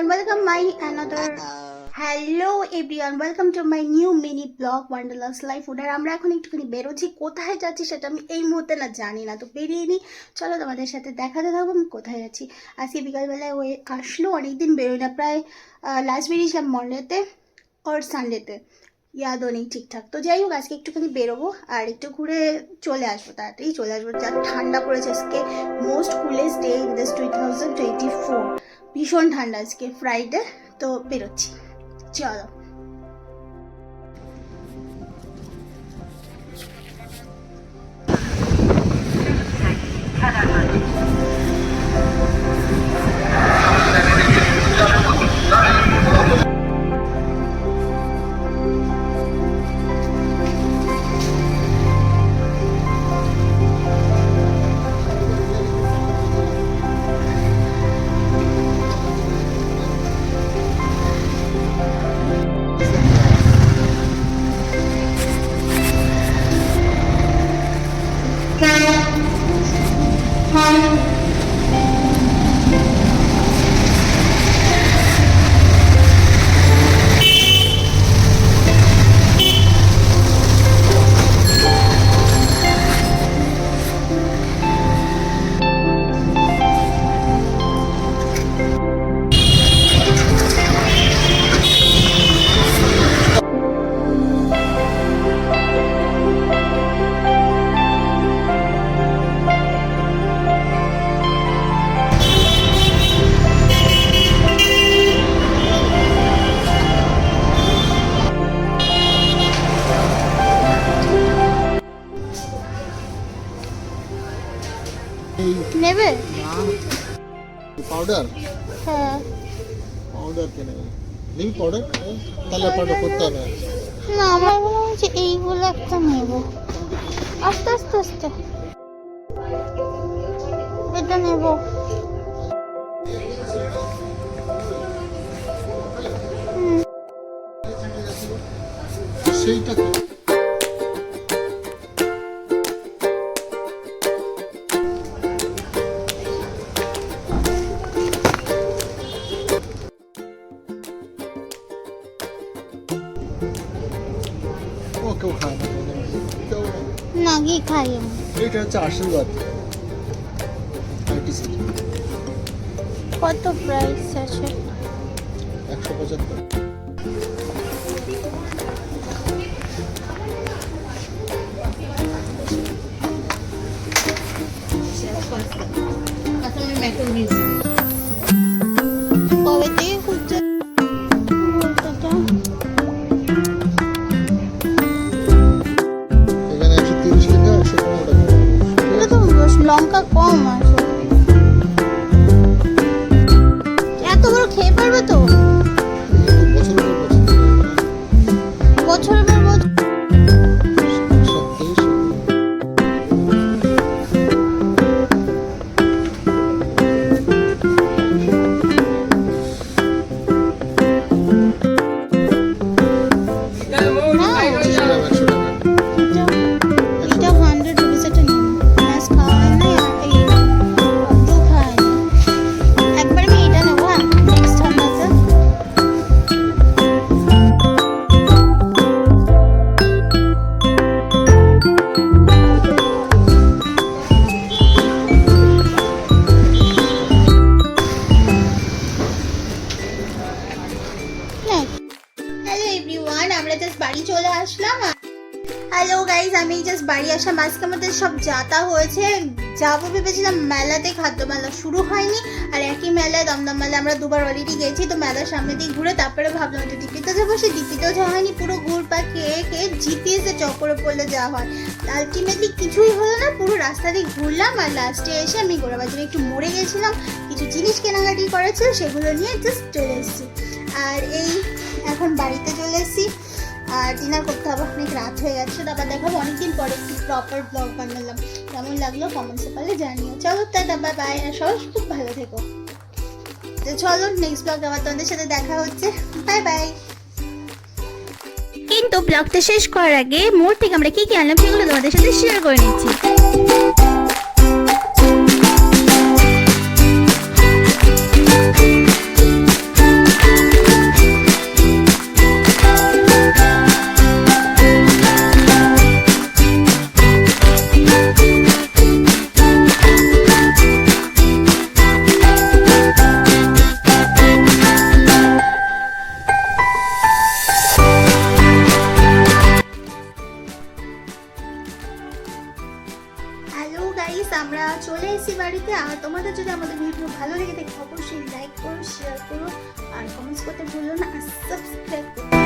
everyone, welcome my another hello everyone welcome to my new mini blog wanderlust life ওটার আমরা এখন একটুখানি বেরোচ্ছি। কোথায় যাচ্ছি সেটা আমি এই মুহূর্তে না জানি না তো বেরিয়ে নিই চলো তোমাদের সাথে দেখাতে থাকব আমি কোথায় যাচ্ছি। আজকে বিকালবেলায় ওই আসলো অনেকদিন বেরোই না। প্রায় লাস্ট বেরিয়েছিলাম মন্ডেতে ওর সানডেতে ইয়াদও নেই ঠিকঠাক। তো যাই হোক আজকে একটুখানি বেরোবো আর একটু ঘুরে চলে আসব তাড়াতাড়ি চলে আসব। যা ঠান্ডা পড়েছে আজকে। Most coolest day in this ভীষণ ঠান্ডা আজকে ফ্রাইডে তো বেরোচ্ছি। চলো। Bye. নেবে? পাউডার হ্যাঁ। পাউডার কেনে নিবি? পাউডার তাহলে পাউডার করতে হবে। না আমার মনে হচ্ছে এইগুলো একটা নেব। আস্তে আস্তে আস্তে। এটা নেব। সেইটা না কি খাই এইটা হচ্ছে আশীর্বাদ। কত প্রাইস আছে? একশো পঁচাত্তর। কবে থেকে লঙ্কা কম আছে হ্যালো এভরিওয়ান আমরা জাস্ট বাড়ি চলে আসলাম। হ্যালো গাইজ আমি জাস্ট বাড়ি আসলাম আজকে আমাদের সব যাতা হয়েছে। যাব ভেবেছিলাম মেলাতে খাদ্য মেলা শুরু হয়নি। আর একই মেলায় দমদম মেলা আমরা দুবার অলরেডি গেছি, তো মেলার সামনে দিয়ে ঘুরে তারপরে ভাবলাম যে ডিপিতে যাব। সে ডিপিতেও যাওয়া হয়নি, পুরো ঘুরপা খেয়ে খেয়ে জিপিএসে চক্করে পড়লে যাওয়া হয়। আলটিমেটলি কিছুই হলো না, পুরো রাস্তা দিয়ে ঘুরলাম আর লাস্টে এসে আমি গোড়াবাজারে একটু মরে গেছিলাম। কিছু জিনিস কেনাকাটি করেছিল সেগুলো নিয়ে জাস্ট চলে এসেছি। আর এই এখন বাড়িতে চলে এসেছি। আর ডিনার করতে হবে, অনেক রাত হয়ে গেছে। তারপর দেখাবো অনেকদিন পরে একটু প্রপার ব্লগ বানালাম। কেমন লাগল কমেন্টসে পারলে জানিও। চলো টাটা বাই বাই আর সবাই খুব ভালো থেকো। তো চলো নেক্সট ব্লগ আবার তোমাদের সাথে দেখা হচ্ছে। বাই বাই কিন্তু ব্লগটা শেষ করার আগে, মোড় থেকে আমরা কি কি আনলাম সেগুলো তোমাদের সাথে শেয়ার করে নিচ্ছি। এসেছি বাড়িতে, আর তোমাদের যদি আমাদের ভিডিও ভালো লেগে থাকে, অবশ্যই লাইক করো শেয়ার করো, আর কমেন্টস করতে ভুলো না, আর সাবস্ক্রাইব করো।